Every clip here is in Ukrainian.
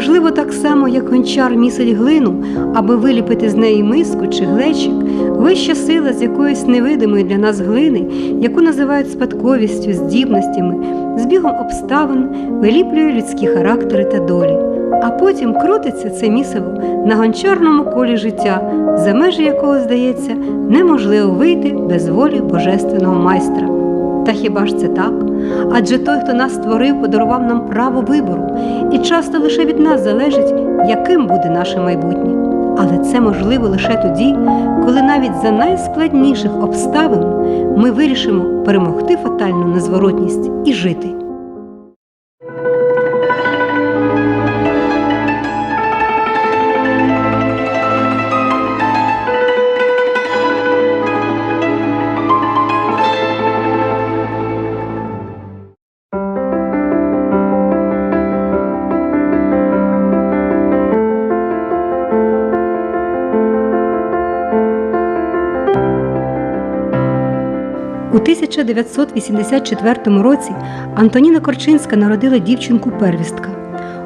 Можливо, так само, як гончар місить глину, аби виліпити з неї миску чи глечик, вища сила з якоїсь невидимої для нас глини, яку називають спадковістю, здібностями, збігом обставин, виліплює людські характери та долі. А потім крутиться це місиво на гончарному колі життя, за межі якого, здається, неможливо вийти без волі божественного майстра. Та хіба ж це так? Адже той, хто нас створив, подарував нам право вибору, і часто лише від нас залежить, яким буде наше майбутнє. Але це можливо лише тоді, коли навіть за найскладніших обставин ми вирішимо перемогти фатальну незворотність і жити. 1984 році Антоніна Корчинська народила дівчинку первістка.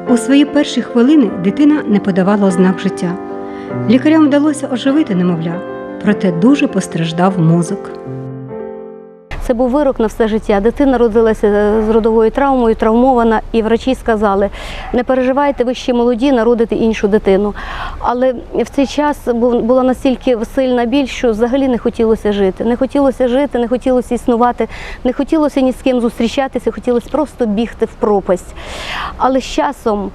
У свої перші хвилини дитина не подавала ознак життя. Лікарям вдалося оживити немовля, проте дуже постраждав мозок. Це був вирок на все життя. Дитина родилася е, з родовою травмою, травмована, і врачі сказали: не переживайте, ви ще молоді, народите іншу дитину. Але в цей час була настільки сильна біль, що взагалі не хотілося жити. Не хотілося жити, не хотілося існувати, не хотілося ні з ким зустрічатися, хотілося просто бігти в пропасть. Але з часом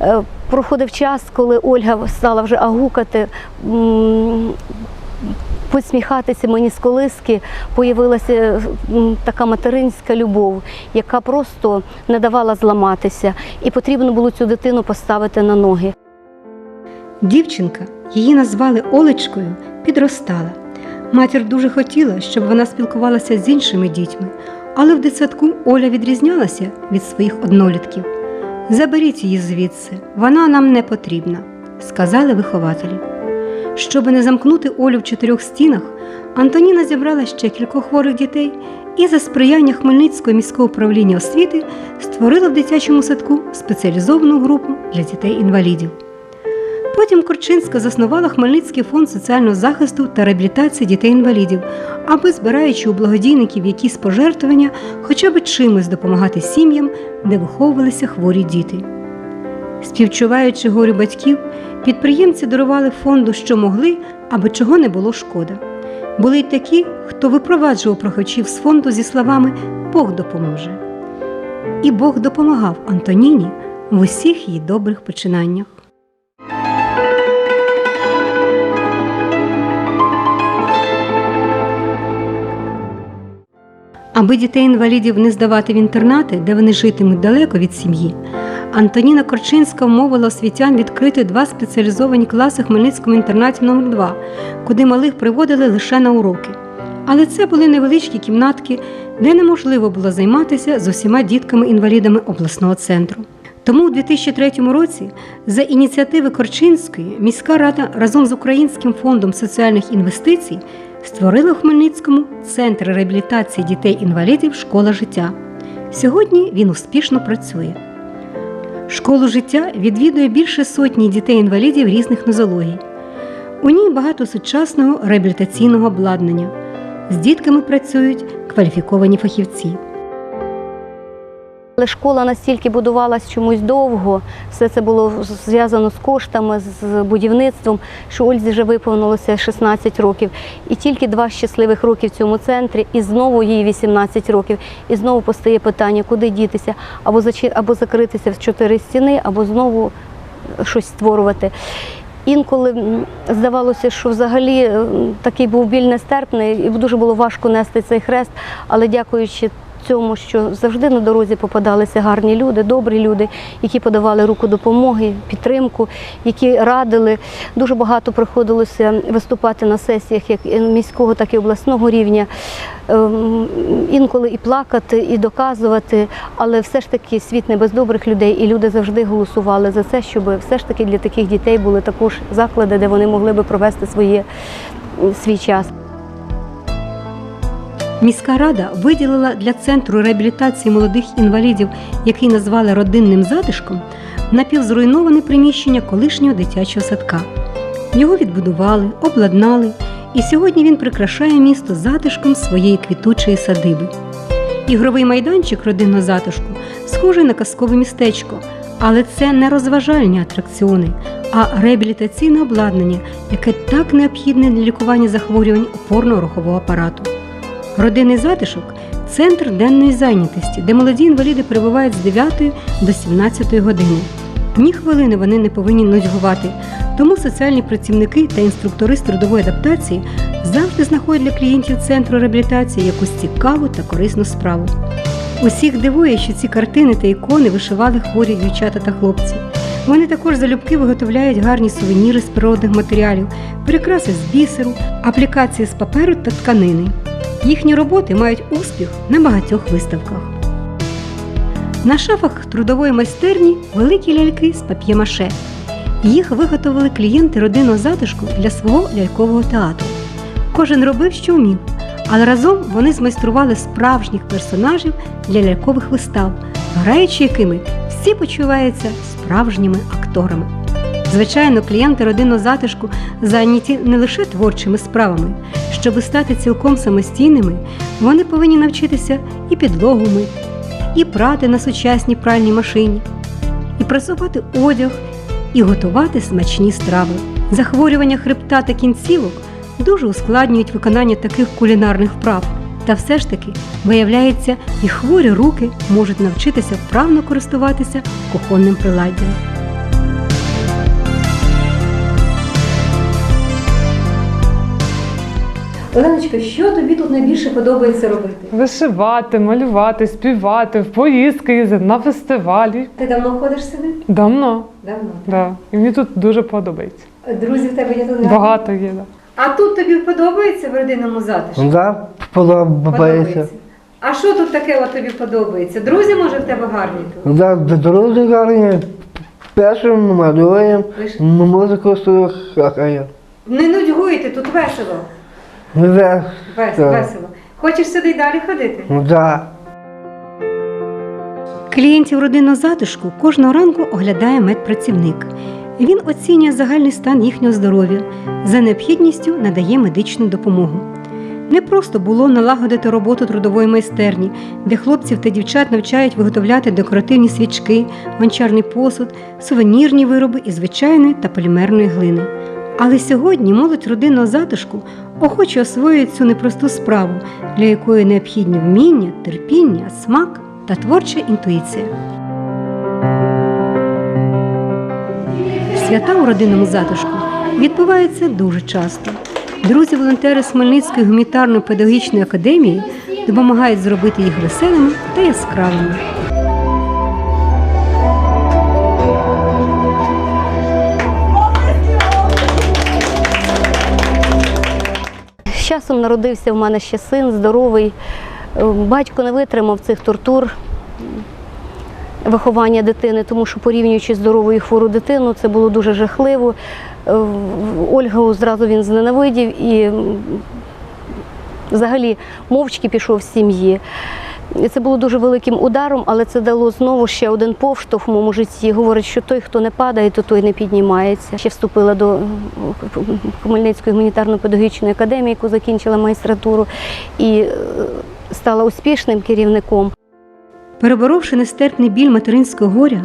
е, проходив час, коли Ольга стала вже агукати. Посміхатися мені з колиски, появилася така материнська любов, яка просто не давала зламатися, і потрібно було цю дитину поставити на ноги. Дівчинка, її назвали Олечкою, підростала. Матір дуже хотіла, щоб вона спілкувалася з іншими дітьми, але в дитсадку Оля відрізнялася від своїх однолітків. Заберіть її звідси, вона нам не потрібна, сказали вихователі. Щоби не замкнути Олю в чотирьох стінах, Антоніна зібрала ще кількох хворих дітей і за сприяння Хмельницького міського управління освіти створила в дитячому садку спеціалізовану групу для дітей-інвалідів. Потім Корчинська заснувала Хмельницький фонд соціального захисту та реабілітації дітей-інвалідів, аби, збираючи у благодійників якісь пожертвування, хоча б чимось допомагати сім'ям, де виховувалися хворі діти. Співчуваючи горю батьків, підприємці дарували фонду, що могли, аби чого не було шкода. Були й такі, хто випроваджував прохачів з фонду зі словами Бог допоможе. І Бог допомагав Антоніні в усіх її добрих починаннях. Аби дітей-інвалідів не здавати в інтернати, де вони житимуть далеко від сім'ї, Антоніна Корчинська вмовила освітян відкрити два спеціалізовані класи в Хмельницькому інтернаті номер 2 куди малих приводили лише на уроки. Але це були невеличкі кімнатки, де неможливо було займатися з усіма дітками-інвалідами обласного центру. Тому у 2003 році за ініціативи Корчинської міська рада разом з Українським фондом соціальних інвестицій створила в Хмельницькому центр реабілітації дітей-інвалідів Школа життя. Сьогодні він успішно працює. Школу життя відвідує більше сотні дітей-інвалідів різних нозологій. У ній багато сучасного реабілітаційного обладнання. З дітками працюють кваліфіковані фахівці. Але школа настільки будувалась чомусь довго, все це було зв'язано з коштами, з будівництвом, що Ользі вже виповнилося 16 років. І тільки два щасливих роки в цьому центрі, і знову їй 18 років. І знову постає питання, куди дітися, або або закритися в чотири стіни, або знову щось створювати. Інколи здавалося, що взагалі такий був біль нестерпний, і дуже було важко нести цей хрест, але дякуючи цьому, що завжди на дорозі попадалися гарні люди, добрі люди, які подавали руку допомоги, підтримку, які радили. Дуже багато приходилося виступати на сесіях як міського, так і обласного рівня. Ем, Інколи і плакати, і доказувати, але все ж таки світ не без добрих людей, і люди завжди голосували за це, щоб все ж таки для таких дітей були також заклади, де вони могли би провести своє, свій час. Міська рада виділила для центру реабілітації молодих інвалідів, який назвали родинним затишком, напівзруйноване приміщення колишнього дитячого садка. Його відбудували, обладнали, і сьогодні він прикрашає місто затишком своєї квітучої садиби. Ігровий майданчик родинного затишку схожий на казкове містечко, але це не розважальні атракціони, а реабілітаційне обладнання, яке так необхідне для лікування захворювань опорно-рухового апарату. Родинний затишок центр денної зайнятості, де молоді інваліди перебувають з 9 до 17 години. Ні хвилини вони не повинні нудьгувати, тому соціальні працівники та інструктори з трудової адаптації завжди знаходять для клієнтів центру реабілітації якусь цікаву та корисну справу. Усіх дивує, що ці картини та ікони вишивали хворі дівчата та хлопці. Вони також залюбки виготовляють гарні сувеніри з природних матеріалів, прикраси з бісеру, аплікації з паперу та тканини. Їхні роботи мають успіх на багатьох виставках. На шафах трудової майстерні великі ляльки з пап'ємаше. Їх виготовили клієнти родинного затишку для свого лялькового театру. Кожен робив, що вмів, але разом вони змайстрували справжніх персонажів для лялькових вистав, граючи якими всі почуваються справжніми акторами. Звичайно, клієнти родинного затишку зайняті не лише творчими справами. Щоби стати цілком самостійними, вони повинні навчитися і підлогу мити, і прати на сучасній пральній машині, і прасувати одяг, і готувати смачні страви. Захворювання хребта та кінцівок дуже ускладнюють виконання таких кулінарних вправ. Та все ж таки, виявляється, і хворі руки можуть навчитися вправно користуватися кухонним приладдям. Оленочка, що тобі тут найбільше подобається робити? Вишивати, малювати, співати, в поїздки їздити, на фестивалі. Ти давно ходиш сюди? Давно, Давно. да. І мені тут дуже подобається. Друзів в тебе є тут Багато є. Да. А тут тобі подобається в родинному затишку? Ну да, подобається. А що тут таке от тобі подобається? Друзі, може, в тебе гарні тут? Ну да, дороги гарні, пишемо, малюємо, музику слухаємо. не нудьгуйте, тут весело. Ну да, Весело, Так. весело. Хочеш сюди й далі ходити? ну да. Клієнтів родинного затишку кожного ранку оглядає медпрацівник. Він оцінює загальний стан їхнього здоров'я, за необхідністю надає медичну допомогу. Не просто було налагодити роботу трудової майстерні, де хлопців та дівчат навчають виготовляти декоративні свічки, гончарний посуд, сувенірні вироби із звичайної та полімерної глини. Але сьогодні молодь родинного затишку охоче освоює цю непросту справу, для якої необхідні вміння, терпіння, смак та творча інтуїція. Свята у родинному затишку відбуваються дуже часто. Друзі-волонтери з Хмельницької гуманітарної педагогічної академії допомагають зробити їх веселими та яскравими. Часом народився в мене ще син здоровий. Е, Батько не витримав цих тортур виховання дитини, тому що порівнюючи здорову і хвору дитину, це було дуже жахливо. Е, Ольгу зразу він зненавидів і взагалі мовчки пішов з сім'ї. Це було дуже великим ударом, але це дало знову ще один повштовх в моєму житті. Говорить, що той, хто не падає, то той не піднімається. Ще вступила до е, Хмельницької гуманітарно-педагогічної академії, яку закінчила магістратуру, і е, стала успішним керівником. Переборовши нестерпний біль материнського горя,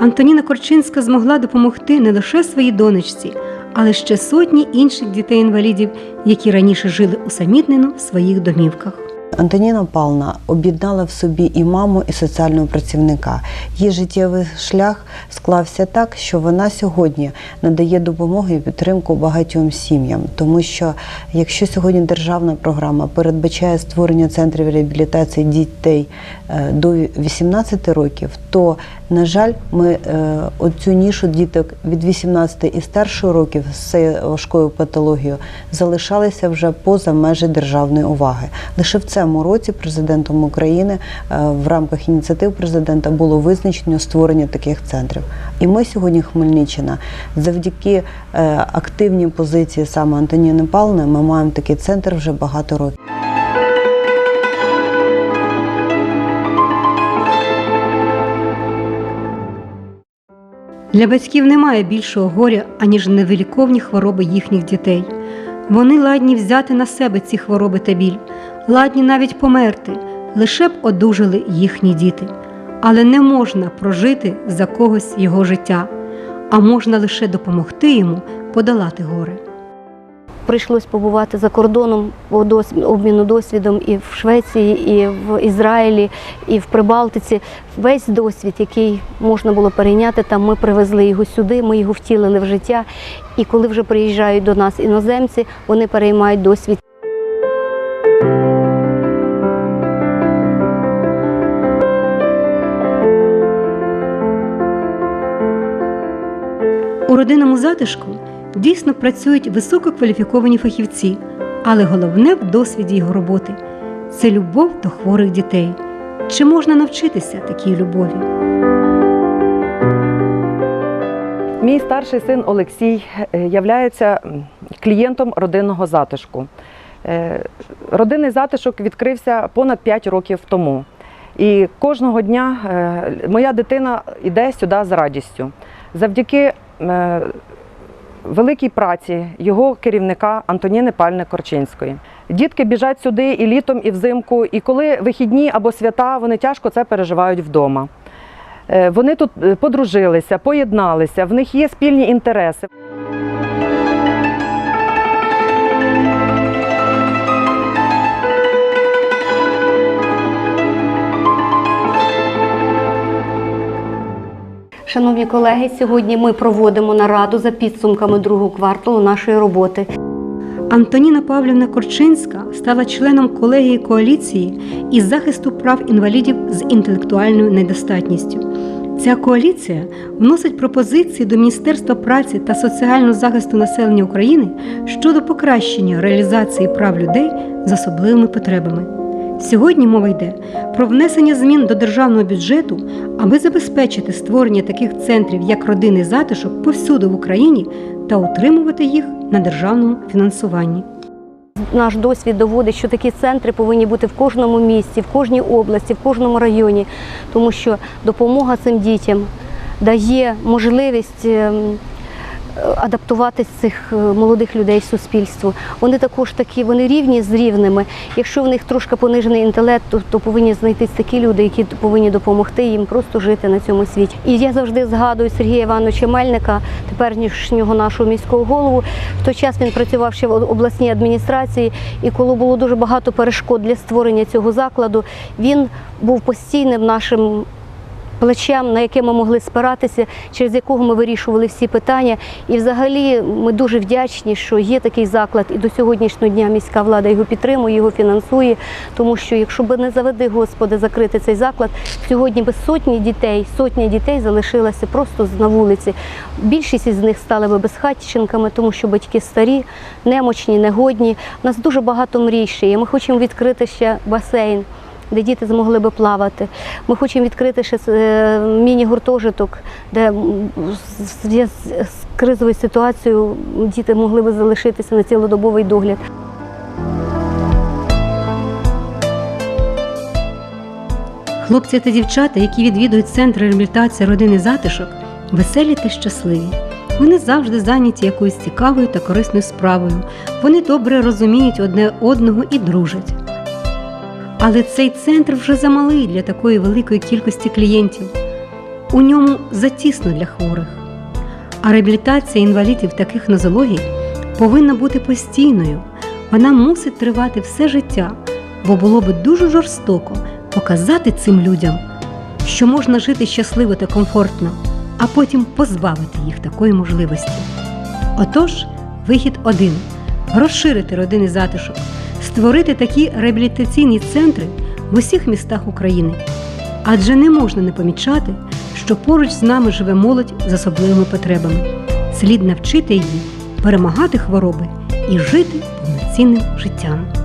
Антоніна Корчинська змогла допомогти не лише своїй донечці, але ще сотні інших дітей-інвалідів, які раніше жили усамітнено в своїх домівках. Антоніна Павловна об'єднала в собі і маму, і соціального працівника. Її життєвий шлях склався так, що вона сьогодні надає допомогу і підтримку багатьом сім'ям. Тому що якщо сьогодні державна програма передбачає створення центрів реабілітації дітей е, до 18 років, то на жаль, ми е, оцю нішу діток від 18 і старших років з важкою патологією залишалися вже поза межі державної уваги. Лише в цьому році президентом України е, в рамках ініціатив президента було визначено створення таких центрів. І ми сьогодні, Хмельниччина, завдяки е, активній позиції саме Антоніни Павловни, ми маємо такий центр вже багато років. Для батьків немає більшого горя, аніж невиліковні хвороби їхніх дітей. Вони ладні взяти на себе ці хвороби та біль, ладні навіть померти, лише б одужали їхні діти. Але не можна прожити за когось його життя, а можна лише допомогти йому подолати горе. Прийшлось побувати за кордоном обміну досвідом і в Швеції, і в Ізраїлі, і в Прибалтиці. Весь досвід, який можна було перейняти, там ми привезли його сюди, ми його втілили в життя. І коли вже приїжджають до нас іноземці, вони переймають досвід. У родинному затишку дійсно працюють висококваліфіковані фахівці, але головне в досвіді його роботи це любов до хворих дітей. Чи можна навчитися такій любові? Мій старший син Олексій е, являється клієнтом родинного затишку. Е, Родинний затишок відкрився понад 5 років тому. І кожного дня е, моя дитина йде сюди з радістю. Завдяки великій праці його керівника Антоніни Пальне Корчинської. Дітки біжать сюди і літом, і взимку, і коли вихідні або свята, вони тяжко це переживають вдома. Е, Вони тут е, подружилися, поєдналися, в них є спільні інтереси. Шановні колеги, сьогодні ми проводимо нараду за підсумками другого кварталу нашої роботи. Антоніна Павлівна Корчинська стала членом колегії коаліції із захисту прав інвалідів з інтелектуальною недостатністю. Ця коаліція вносить пропозиції до Міністерства праці та соціального захисту населення України щодо покращення реалізації прав людей з особливими потребами. Сьогодні мова йде про внесення змін до державного бюджету, аби забезпечити створення таких центрів, як родинний затишок, повсюди в Україні та утримувати їх на державному фінансуванні. Наш досвід доводить, що такі центри повинні бути в кожному місті, в кожній області, в кожному районі, тому що допомога цим дітям дає можливість е, цих е, молодих людей в суспільство. Вони також такі, вони рівні з рівними. Якщо в них трошки понижений інтелект, то, то повинні знайтись такі люди, які повинні допомогти їм просто жити на цьому світі. І я завжди згадую Сергія Івановича Мельника, теперішнього нашого міського голову. В той час він працював ще в обласній адміністрації, і коли було дуже багато перешкод для створення цього закладу, він був постійним нашим плечем, на яке ми могли спиратися, через якого ми вирішували всі питання. І взагалі ми дуже вдячні, що є такий заклад, і до сьогоднішнього дня міська влада його підтримує, його фінансує. Тому що, якщо б не заведи Господи закрити цей заклад, сьогодні би сотні дітей, сотні дітей залишилися просто на вулиці. Більшість із них стали би безхатченками, тому що батьки старі, немочні, негодні. У нас дуже багато мрій ще є. Ми хочемо відкрити ще басейн де діти змогли би плавати. Ми хочемо відкрити ще е, міні-гуртожиток, де з кризовою ситуацією діти могли би залишитися на цілодобовий догляд. Хлопці та дівчата, які відвідують центр реабілітації родини затишок, веселі та щасливі. Вони завжди зайняті якоюсь цікавою та корисною справою. Вони добре розуміють одне одного і дружать. Але цей центр вже замалий для такої великої кількості клієнтів. У ньому затісно для хворих. А реабілітація інвалідів таких нозологій повинна бути постійною. Вона мусить тривати все життя, бо було би дуже жорстоко показати цим людям, що можна жити щасливо та комфортно, а потім позбавити їх такої можливості. Отож, вихід один розширити родинний затишок, створити такі реабілітаційні центри в усіх містах України. Адже не можна не помічати, що поруч з нами живе молодь з особливими потребами. Слід навчити її перемагати хвороби і жити повноцінним життям.